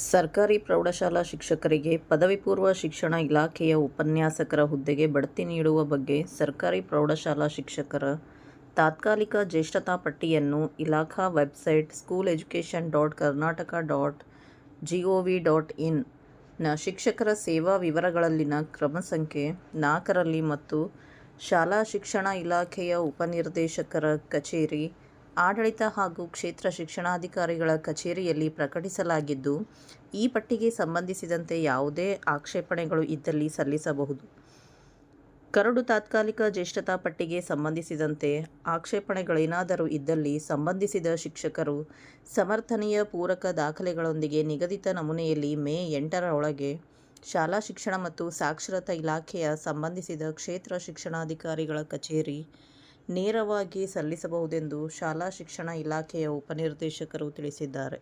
ಸರ್ಕಾರಿ ಪ್ರೌಢಶಾಲಾ ಶಿಕ್ಷಕರಿಗೆ ಪದವಿ ಪೂರ್ವ ಶಿಕ್ಷಣ ಇಲಾಖೆಯ ಉಪನ್ಯಾಸಕರ ಹುದ್ದೆಗೆ ಬಡ್ತಿ ನೀಡುವ ಬಗ್ಗೆ ಸರ್ಕಾರಿ ಪ್ರೌಢಶಾಲಾ ಶಿಕ್ಷಕರ ತಾತ್ಕಾಲಿಕ ಜ್ಯೇಷ್ಠತಾ ಪಟ್ಟಿಯನ್ನು ಇಲಾಖಾ website school education dot Karnataka dot G O V dot ಇನ್ನ ಶಿಕ್ಷಕರ ಸೇವಾ ವಿವರಗಳಲ್ಲಿನ ಕ್ರಮ ಸಂಖ್ಯೆ ನಾಲ್ಕರಲ್ಲಿ ಮತ್ತು ಶಾಲಾ ಶಿಕ್ಷಣ ಇಲಾಖೆಯ ಉಪನಿರ್ದೇಶಕರ ಕಚೇರಿ ಆಡಳಿತ ಹಾಗೂ ಕ್ಷೇತ್ರ ಶಿಕ್ಷಣಾಧಿಕಾರಿಗಳ ಕಚೇರಿಯಲ್ಲಿ ಪ್ರಕಟಿಸಲಾಗಿದ್ದು, ಈ ಪಟ್ಟಿಗೆ ಸಂಬಂಧಿಸಿದಂತೆ ಯಾವುದೇ ಆಕ್ಷೇಪಣೆಗಳು ಇದ್ದಲ್ಲಿ ಸಲ್ಲಿಸಬಹುದು. ಕರಡು ತಾತ್ಕಾಲಿಕ ಜ್ಯೇಷ್ಠತಾ ಪಟ್ಟಿಗೆ ಸಂಬಂಧಿಸಿದಂತೆ ಆಕ್ಷೇಪಣೆಗಳೇನಾದರೂ ಇದ್ದಲ್ಲಿ ಸಂಬಂಧಿಸಿದ ಶಿಕ್ಷಕರು ಸಮರ್ಥನೀಯ ಪೂರಕ ದಾಖಲೆಗಳೊಂದಿಗೆ ನಿಗದಿತ ನಮೂನೆಯಲ್ಲಿ ಮೇ ಎಂಟರ ಒಳಗೆ ಶಾಲಾ ಶಿಕ್ಷಣ ಮತ್ತು ಸಾಕ್ಷರತಾ ಇಲಾಖೆಯ ಸಂಬಂಧಿಸಿದ ಕ್ಷೇತ್ರ ಶಿಕ್ಷಣಾಧಿಕಾರಿಗಳ ಕಚೇರಿ ನೇರವಾಗಿ ಸಲ್ಲಿಸಬಹುದೆಂದು ಶಾಲಾ ಶಿಕ್ಷಣ ಇಲಾಖೆಯ ಉಪನಿರ್ದೇಶಕರು ತಿಳಿಸಿದ್ದಾರೆ.